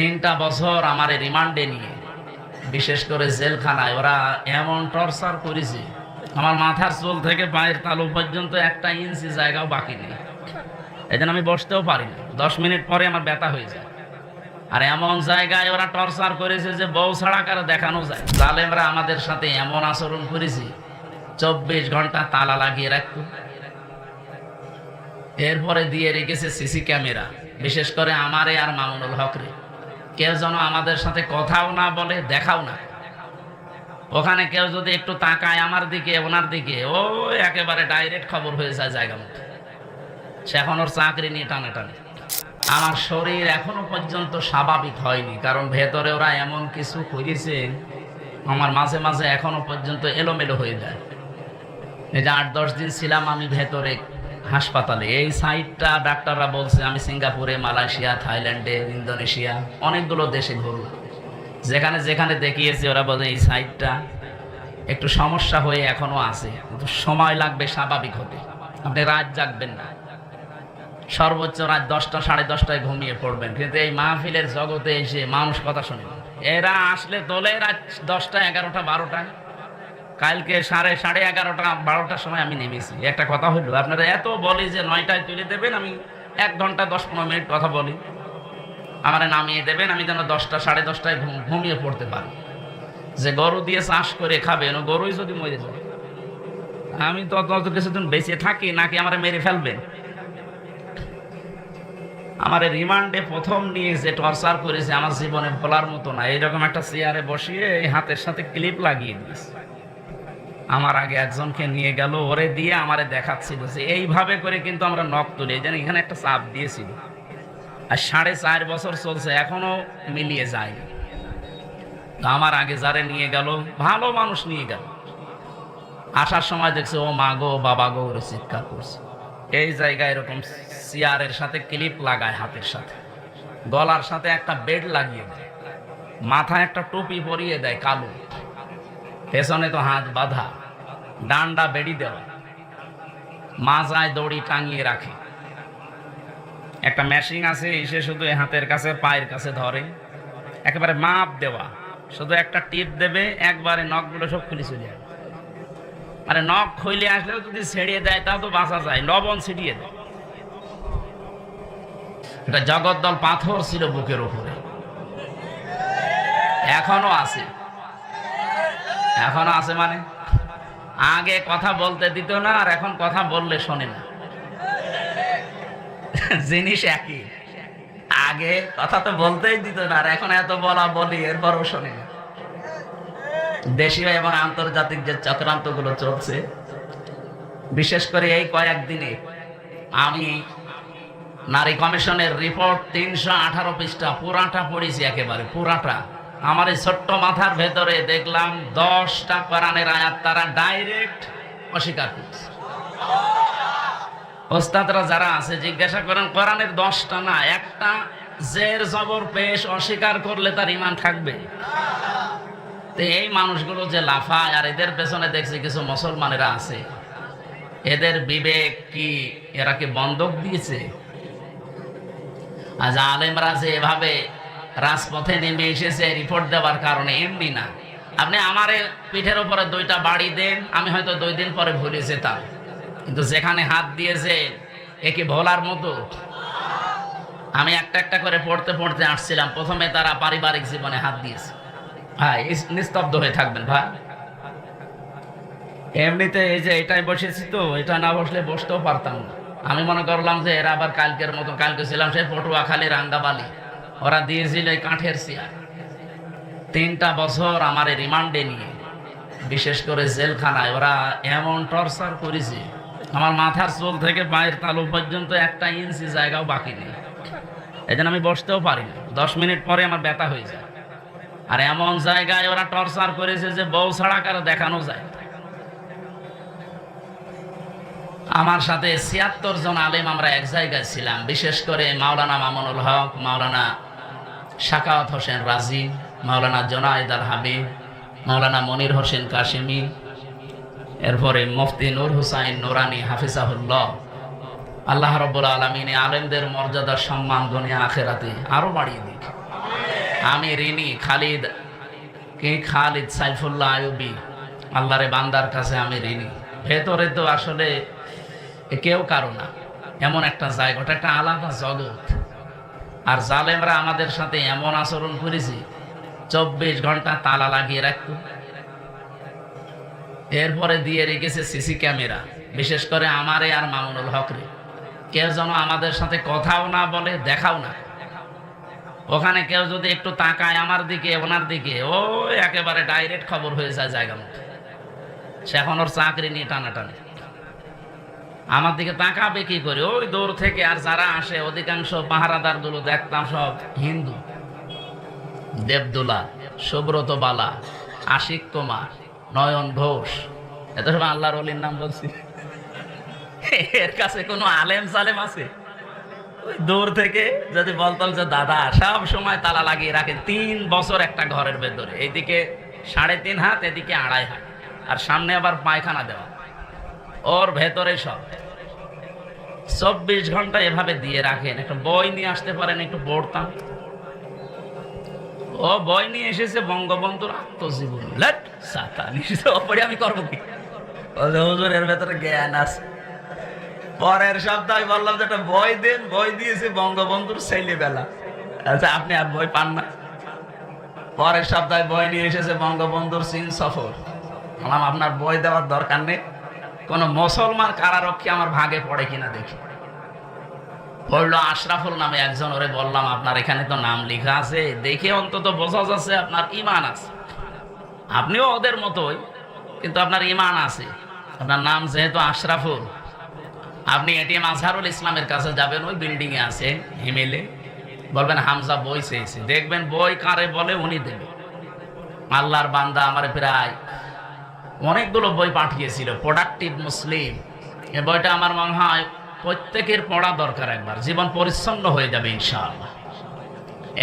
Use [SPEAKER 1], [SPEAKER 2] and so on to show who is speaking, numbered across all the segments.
[SPEAKER 1] তিনটা বছর আমার রিমান্ডে নিয়ে, বিশেষ করে জেলখানায়, ওরা এমন টর্চার করেছে, আমার মাথার চুল থেকে পায়ের তালু পর্যন্ত একটা ইঞ্চি জায়গাও বাকি নেই। জন্য আমি বসতেও পারি না দশ মিনিট পরে আমার ব্যথা হয়ে যায়। আর এমন জায়গায় ওরা টর্চার করেছে যে বউ ছাড়া কারও দেখানো যায়। জালেমরা আমাদের সাথে এমন আচরণ করেছে, চব্বিশ ঘণ্টা তালা লাগিয়ে রাখতো। এরপরে দিয়ে রেখেছে সিসি ক্যামেরা, বিশেষ করে আমারে আর মামুনুল হকরে কেউ যেন আমাদের সাথে কথাও না বলে, দেখাও না। ওখানে কেউ যদি একটু তাকায় আমার দিকে, ওনার দিকে, ও একেবারে ডাইরেক্ট খবর হয়ে যায় জায়গা মতো। সে এখন ওর চাকরি নিয়ে টানে টানে আমার শরীর এখনও পর্যন্ত স্বাভাবিক হয়নি, কারণ ভেতরে ওরা এমন কিছু করেছে, আমার মাঝে মাঝে এখনও পর্যন্ত এলোমেলো হয়ে যায়। এই যে আট দশ দিন ছিলাম আমি ভেতরে হাসপাতালে। এই সাইটটা ডাক্তাররা বলছে, আমি সিঙ্গাপুরে, মালয়েশিয়া, থাইল্যান্ডে, ইন্দোনেশিয়া, অনেকগুলো দেশে ঘুরলাম। যেখানে যেখানে দেখিয়েছি, ওরা বলে, এই সাইটটা একটু সমস্যা হয়ে এখনও আছে। কিন্তু সময় লাগবে, স্বাভাবিক হতে আপনি রাত জাগবেন না। সর্বোচ্চ রাত দশটা, সাড়ে দশটায় ঘুমিয়ে পড়বেন। কিন্তু এই মাহফিলের জগতে এসে মানুষ কথা শুনে না। এরা আসলে তোলে রাত দশটা, এগারোটা বারোটা কালকে সাড়ে সাড়ে এগারোটা, বারোটার সময় আমি নেমেছি। একটা কথা হইল, আপনারা এত বলি যে নয়টায় তুলে দেবেন, আমি এক ঘণ্টা, দশ, পনেরো মিনিট কথা বলি। আমারে নামিয়ে দেবেন, আমি যেন দশটা, সাড়ে দশটায় ঘুম- ঘুমিয়ে পড়তে পারি। যে গরু দিয়ে চাষ করে খাবে না গরুই যদি মরে যায়। আমি তো অত কিছুদিন বেঁচে থাকি, নাকি আমার মেরে ফেলবে? আমার রিমান্ডে প্রথম নিয়ে যে টর্চার করেছে, আমার জীবনে ভোলার মতো না। এইরকম একটা চেয়ারে বসিয়ে এই হাতের সাথে ক্লিপ লাগিয়ে দিয়েছে। আমার আগে একজনকে নিয়ে গেল, ওরে দিয়ে আমারে দেখাচ্ছিল। যে এইভাবে করে কিন্তু আমরা নখ তুলি যেন এখানে একটা চাপ দিয়েছিল। আর সাড়ে চার বছর চলছে, এখনও মিলিয়ে যায়। আমার আগে যারে নিয়ে গেল, ভালো মানুষ নিয়ে গেল। আসার সময় দেখছে, ও মা গো, বাবা গো, ওরে চিৎকার করছে। এই জায়গায় এরকম চেয়ারের সাথে ক্লিপ লাগায় হাতের সাথে। গলার সাথে একটা বেড লাগিয়ে দেয়। মাথায় একটা টুপি পরিয়ে দেয় কালো। পেছনে তো হাত বাঁধা। ডান্ডা বেড়ি দেওয়া, মাজায় দড়ি টাঙিয়ে রাখে। একটা মেশিন আছে, এসে শুধু হাতের কাছে, পায়ের কাছে ধরে। একেবারে মাপ দেওয়া, শুধু একটা টিপ দেবে, একবারে নখগুলো সব খুলে চলে যাবে। আরে নখ খুলে আসলেও যদি ছেড়িয়ে দেয়, তাও তো বাঁচা যায়, লবণ ছিটিয়ে দেয়। এটা জগদ্দল পাথর ছিল বুকের উপরে। এখনও আছে। এখনও আছে মানে? আগে কথা বলতে দিত না, আর এখন কথা বললে শোনে না। জিনিস একই। আগে কথা তো বলতেই দিত না, আর এখন এত বলা বলি, এরপরও শোনে না। দেশীয় এবং আন্তর্জাতিক যে চক্রান্তগুলো চলছে, বিশেষ করে এই কয়েকদিনে আমি নারী কমিশনের রিপোর্ট তিনশো আঠারো পৃষ্ঠা, পুরাটা পড়েছি একেবারে, পুরাটা। আমার এই ছোট্ট মাথার ভেতরে দেখলাম দশটা কোরআনের আয়াত তারা ডাইরেক্ট অস্বীকার করছে। ওস্তাদরা যারা আছে, জিজ্ঞাসা করেন, কোরআনের দশটা না, একটা জের জবর পেশ অস্বীকার করলে তার ইমান থাকবে? এই মানুষগুলো যে লাফায়, আর এদের পেছনে দেখছি কিছু মুসলমানেরা আছে। এদের বিবেক কি, এরা কি বন্ধক দিয়েছে? আজ আলেমরা যে এভাবে রাজপথে নেমে এসেছে রিপোর্ট দেওয়ার কারণে এমনি না। আপনি আমারে পিঠের উপরে দুইটা বাড়ি দেন, আমি হয়তো দুই দিন পরে ভুলে যেতাম। কিন্তু যেখানে হাত দিয়েছে, এ কি ভোলার মতো? আমি একটা একটা করে পড়তে পড়তে আসছিলাম, প্রথমে তারা পারিবারিক জীবনে হাত দিয়েছে। ভাই নিস্তব্ধ হয়ে থাকবেন, ভাই। এমনিতে এই যে এটাই বসেছি তো, এটা না বসলে বসতেও পারতাম না। আমি মনে করলাম যে এরা আবার কালকের মতো, কালকে ছিলাম সেই পটুয়াখালী রাঙ্গাবালি। ওরা দিয়েছিল কাঠের চেয়ার। তিনটা বছর আমার রিমান্ডে নিয়ে, বিশেষ করে জেলখানায় ওরা এমন টর্চার করেছে, আমার মাথার চুল থেকে পায়ের তালু পর্যন্ত একটা ইঞ্চি জায়গাও বাকি নেই। জন্য আমি বসতেও পারি না দশ মিনিট পরে আমার ব্যথা হয়ে যায়। আর এমন জায়গায় ওরা টর্চার করেছে যে বউ ছাড়া কারও দেখানো যায় আমার সাথে ছিয়াত্তর জন আলেম আমরা এক জায়গায় ছিলাম, বিশেষ করে মাওলানা মামুনুল হক, মাওলানা শাকাওয়াত হোসেন রাজি, মাওলানা জোনায়েদ আল হাবিব মাওলানা মনির হোসেন কাশিমি, এরপরে মুফতি নূর হুসাইন নোরানি হাফিজাহুল্লাহ। আল্লাহ রব্বুল আলমিনে আলেমদের মর্যাদা, সম্মান, দুনিয়া, আখেরাতে আরও বাড়িয়ে দিক। আমি ঋণী খালিদ, কে খালিদ সাইফুল্লাহ আয়ুবি আল্লাহরে বান্দার কাছে আমি ঋণী ভেতরে তো আসলে কেউ কারও না। এমন একটা জায়গা, ওটা একটা আলাদা জগৎ। আর জালেমরা আমাদের সাথে এমন আচরণ করেছে, চব্বিশ ঘণ্টা তালা লাগিয়ে রাখতো। এরপরে দিয়ে রেখেছে সিসি ক্যামেরা, বিশেষ করে আমারে আর মামুনুল হকরে। কেউ যেন আমাদের সাথে কথাও না বলে, দেখাও না। ওখানে কেউ যদি একটু তাকায় আমার দিকে, ওনার দিকে, ও একেবারে ডাইরেক্ট খবর হয়ে যায় জায়গা মতো। সে এখন ওর চাকরি নিয়ে টানাটানি। আমার দিকে তাকাবে কি করে? ওই দৌড় থেকে আর যারা আসে, অধিকাংশ পাহারাদারগুলো দেখতাম সব হিন্দু। দেবদুলা, সুব্রত বালা, আশিক কুমার, নয়ন ঘোষ। এত সব আল্লাহর অলির নাম বলছি। এর কাছে কোনো আলেম সালেম আছে? ওই দূর থেকে যদি বলতাম যে, দাদা, সব সময় তালা লাগিয়ে রাখে তিন বছর একটা ঘরের ভেতরে। এইদিকে সাড়ে তিন হাত, এদিকে আড়াই হাত। আর সামনে আবার পায়খানা দেওয়া। ওর ভেতরে সব। চব্বিশ ঘণ্টা এভাবে দিয়ে রাখেন। একটা বই নিয়ে আসতে পারেন একটু পড়তাম। ও বই নিয়ে এসেছে বঙ্গবন্ধুর আত্মজীবন। লেট সাতা নিশ্চিত পড়ে আমি করব কি? বলছে, হুজুর এর ভেতরে জ্ঞান আছে। পরের সপ্তাহে বললাম যে একটা বই দেন। বই দিয়েছে বঙ্গবন্ধুর ছেলেবেলা। আচ্ছা আপনি আর বই পান না। পরের সপ্তাহে বই নিয়ে এসেছে বঙ্গবন্ধুর চীন সফর। বললাম আপনার বই দেওয়ার দরকার নেই। কোন মুসলমান কারারক্ষী আমার ভাগে পড়ে কিনা দেখি। পড়ল আশরাফুল নামে একজন, ওরে বললাম, আপনার এখানে তো নাম লেখা আছে, দেখে অন্তত বোঝা যাচ্ছে আপনার ইমান আছে। আপনিও ওদের মতোই, কিন্তু আপনার ইমান আছে। আপনার নাম যেহেতু আশরাফুল, আপনি এটিএম আজহারুল ইসলামের কাছে যাবেন, ওই বিল্ডিং এ আছে হিমেলে বলবেন, হামজা বই চেয়েছে। দেখবেন, বই কারে বলে উনি দেবে। আল্লাহর বান্দা আমার প্রায় অনেকগুলো বই পাঠিয়েছিল প্রোডাক্টিভ মুসলিম এই বইটা আমার মনে হয় প্রত্যেকের পড়া দরকার একবার, জীবন পরিচ্ছন্ন হয়ে যাবে ইনশাআল্লাহ।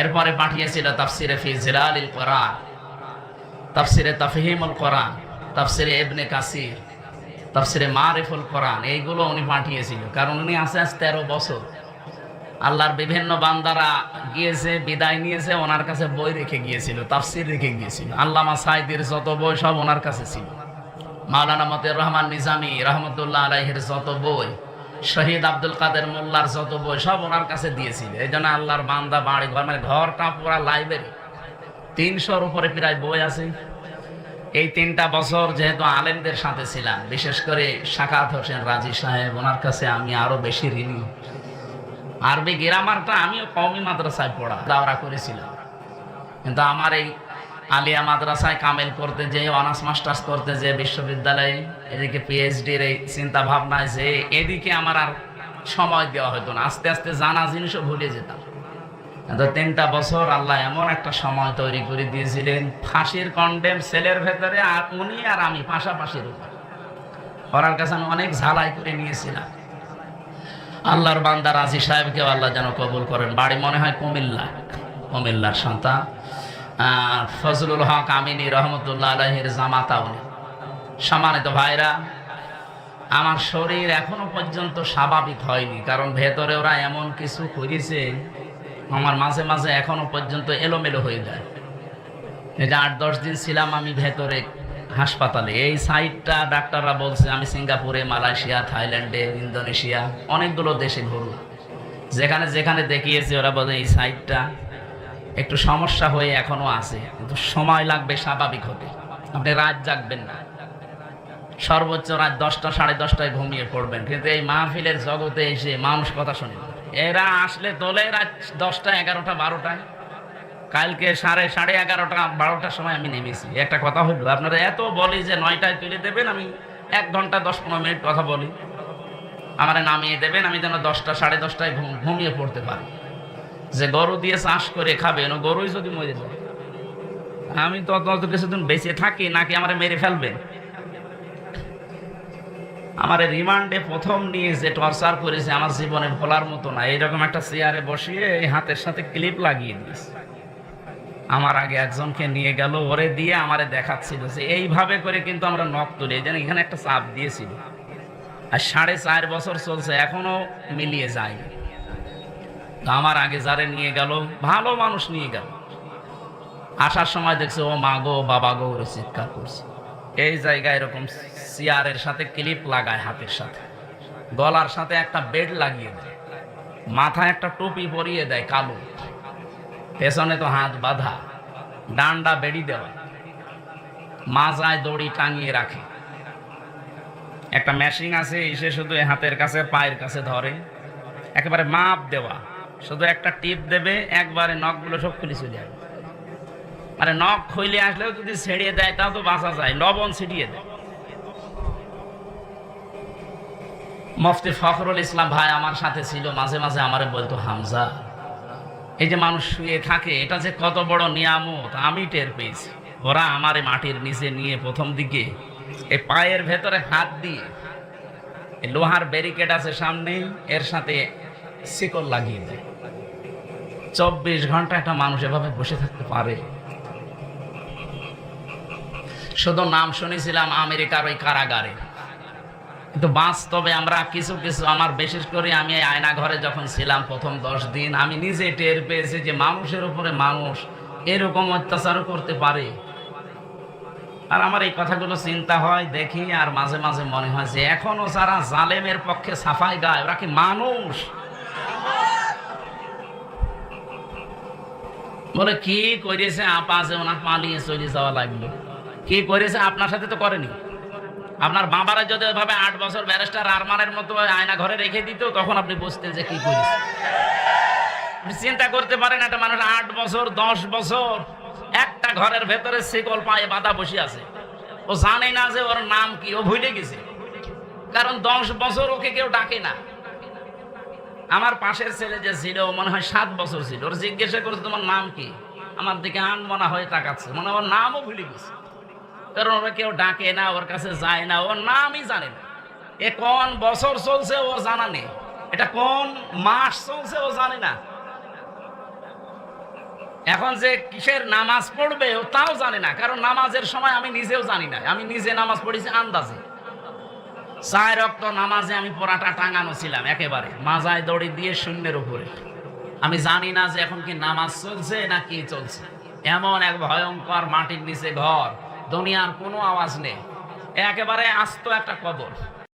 [SPEAKER 1] এরপরে পাঠিয়েছিল তাফসিরে ফি জিলালিল কোরআন, তাফসিরে তাফহিমুল কোরআন, তাফসিরে ইবনে কাসির, তাফসিরে মারিফুল কোরআন, এইগুলো উনি পাঠিয়েছিল। কারণ উনি আছে আজ তেরো বছর আল্লাহর বিভিন্ন বান্দারা গিয়েছে, বিদায় নিয়েছে, ওনার কাছে বই রেখে গিয়েছিল, তাফসির রেখে গিয়েছিল। আল্লামা সাইদের যত বই সব ওনার কাছে ছিল। মাওলানা মতের রহমান নিজামি রহমতুল্লাহ আলাইহের যত বই, শহীদ আব্দুল কাদের মোল্লার যত বই, সব ওনার কাছে দিয়েছিল এই জন্য আল্লাহর বান্দা, বাড়ি ঘর মানে ঘরটা পুরা লাইব্রেরি তিনশোর উপরে প্রায় বই আছে। এই তিনটা বছর যেহেতু আলেমদের সাথে ছিলাম, বিশেষ করে শাকাত হোসেন রাজি সাহেব, ওনার কাছে আমি আরও বেশি ঋণী। আরবি গ্রামারটা আমিও কমই মাদ্রাসায় পড়া, দাওরা করেছিলাম। কিন্তু আমার এই আলিয়া মাদ্রাসায় কামেল করতে যে অনার্স, মাস্টার্স করতে যে বিশ্ববিদ্যালয়ে এদিকে পিএইচডির এই চিন্তা ভাবনায় যে এদিকে আমার আর সময় দেওয়া হতো না। আস্তে আস্তে জানা জিনিসও ভুলে যেতাম। কিন্তু তিনটা বছর আল্লাহ এমন একটা সময় তৈরি করে দিয়েছিলেন, ফাঁসির কন্ডেম সেলের ভেতরে আর উনি আর আমি পাশাপাশির উপর ওনার কাছে আমি অনেক ঝালাই করে নিয়েছিলাম। আল্লাহর বান্দা রাজি সাহেবকেও আল্লাহ যেন কবুল করেন। বাড়ি মনে হয় কুমিল্লা। কুমিল্লার সন্তান। ফজলুল হক আমিনী রহমতুল্লাহ আলহের জামাতা উনি। সম্মানিত ভাইরা, আমার শরীর এখনও পর্যন্ত স্বাভাবিক হয়নি, কারণ ভেতরে ওরা এমন কিছু করেছে, আমার মাঝে মাঝে এখনও পর্যন্ত এলোমেলো হয়ে যায়। যে আট দশ দিন ছিলাম আমি ভেতরে হাসপাতালে, এই সাইডটা ডাক্তাররা বলছে আমি সিঙ্গাপুরে, মালয়েশিয়া, থাইল্যান্ডে, ইন্দোনেশিয়া, অনেকগুলো দেশে ঘুরলাম। যেখানে যেখানে দেখিয়েছি ওরা বলে এই সাইডটা একটু সমস্যা হয়ে এখনও আছে, কিন্তু সময় লাগবে স্বাভাবিক হতে। আপনি রাত জাগবেন না। সর্বোচ্চ রাত দশটা, সাড়ে দশটায় ঘুমিয়ে পড়বেন। কিন্তু এই মাহফিলের জগতে এসে মানুষ কথা শুনে এরা আসলে তোলে রাত দশটা, এগারোটা বারোটায় কালকে সাড়ে সাড়ে এগারোটা, বারোটার সময় আমি নেমেছি। একটা কথা হইল আপনারা এত বলি যে নয়টায় তুলে দেবেন, আমি এক ঘণ্টা, দশ, পনেরো মিনিট কথা বলি। আমারে নামিয়ে দেবেন, আমি যেন দশটা, সাড়ে দশটায় ঘুমিয়ে পড়তে পারি। যে গরু দিয়ে চাষ করে খাবেন ও গরুই যদি মরে যায়। আমি তো অত কিছুদিন বেঁচে থাকি, নাকি আমারে মেরে ফেলবেন আমার রিমান্ডে প্রথম নিয়ে যে টর্চার করেছে, আমার জীবনে ভোলার মতো না। এইরকম একটা চেয়ারে বসিয়ে এই হাতের সাথে ক্লিপ লাগিয়ে দিয়েছে। আমার আগে একজনকে নিয়ে গেল, ওরে দিয়ে আমারে দেখাচ্ছিল যে এইভাবে করে কিন্তু আমরা নখ তুলি। যেন এখানে একটা চাপ দিয়েছিল। আর সাড়ে চার বছর চলছে, এখনও মিলিয়ে যায় আমার আগে যারে নিয়ে গেল, ভালো মানুষ নিয়ে গেল। আসার সময় দেখছে, ও মা গো, বাবা গো, ওরে চিৎকার করছে। এই জায়গায় এরকম চেয়ারের সাথে ক্লিপ লাগায় হাতের সাথে। গলার সাথে একটা বেড লাগিয়ে দেয়। মাথায় একটা টুপি পরিয়ে দেয় কালো। পেছনে তো হাত বাঁধা। ডান্ডা বেড়ি দেওয়া। মাজায় দড়ি টাঙিয়ে রাখে। একটা মেশিন আছে, এসে শুধু হাতের কাছে, পায়ের কাছে ধরে। একেবারে মাপ দেওয়া। শুধু একটা টিপ দেবে, একবারে নখগুলো সব খুলে চলে যাবে মানে নখ খুলে আসলেও যদি ছেড়িয়ে দেয়, তাও তো বাঁচা যায়, লবণ ছিটিয়ে দেয়। মফতি ফখরুল ইসলাম ভাই আমার সাথে ছিল, মাঝে মাঝে আমারে বলতো, হামজা, এই যে মানুষ শুয়ে থাকে, এটা যে কত বড় নিয়ামত, আমি টের পেয়েছি। ওরা আমারে মাটির নিচে নিয়ে প্রথম দিকে এই পায়ের ভেতরে হাত দিয়ে লোহার ব্যারিকেড আছে সামনে এর সাথে শিকল লাগিয়ে দেয়। চব্বিশ ঘণ্টা একটা মানুষ এভাবে বসে থাকতে পারে? শুধু নাম শুনেছিলাম আমেরিকার ওই কারাগারে। কিন্তু বাস্তবে আমরা কিছু কিছু আমার বিশেষ করে আমি এই আয়না ঘরে যখন ছিলাম প্রথম দশ দিন, আমি নিজে টের পেয়েছি যে মানুষের উপরে মানুষ এরকম অত্যাচারও করতে পারে। আর আমার এই কথাগুলো চিন্তা হয়, দেখি, আর মাঝে মাঝে মনে হয় যে এখনও যারা জালেমের পক্ষে সাফাই গায়, ওরা কি মানুষ? বলে, কি করেছে আপা যে ওনার পালিয়ে চলে যাওয়া লাগল? কি করেছে আপনার সাথে তো করেনি। আপনার বাবারা যদি ওইভাবে আট বছর ব্যারিস্টার আরমানের মতো আয়না ঘরে রেখে দিত, তখন আপনি বুঝতেন যে কি করেছে আপনি চিন্তা করতে পারেন, একটা মানুষ আট বছর, দশ বছর, একটা ঘরের ভেতরে শিকল পায়ে বাঁধা বসে আছে। ও জানে না যে ওর নাম কি, ও ভুলে গেছে। কারণ দশ বছর ওকে কেউ ডাকে না। আমার পাশের ছেলে যে ছিল মনে হয় সাত বছর ছিল। ওর জিজ্ঞাসা করছে, তোমার নাম কি? আমার দিকে আন মনে হয়ে তাকাচ্ছে। মনে হয় নামও ভুলে গেছে। কারণ ওরা কেউ ডাকে না, ওর কাছে যায় না, ওর নামই জানে না। এ কোন বছর চলছে ওর জানা নেই। এটা কোন মাস চলছে ও জানে না। এখন যে কিসের নামাজ পড়বে ও তাও জানে না। কারণ নামাজের সময় আমি নিজেও জানি না। আমি নিজে নামাজ পড়েছি আন্দাজে। চায় রক্ত নামাজে আমি পড়াটা টাঙানো ছিলাম, একেবারে। মাজায় দড়ি দিয়ে শূন্যের উপরে। আমি জানি না যে এখন কি নামাজ চলছে না কি চলছে। এমন এক ভয়ঙ্কর মাটির নিচে ঘর, দুনিয়ার কোনো আওয়াজ নেই। একেবারে আস্ত একটা কবর।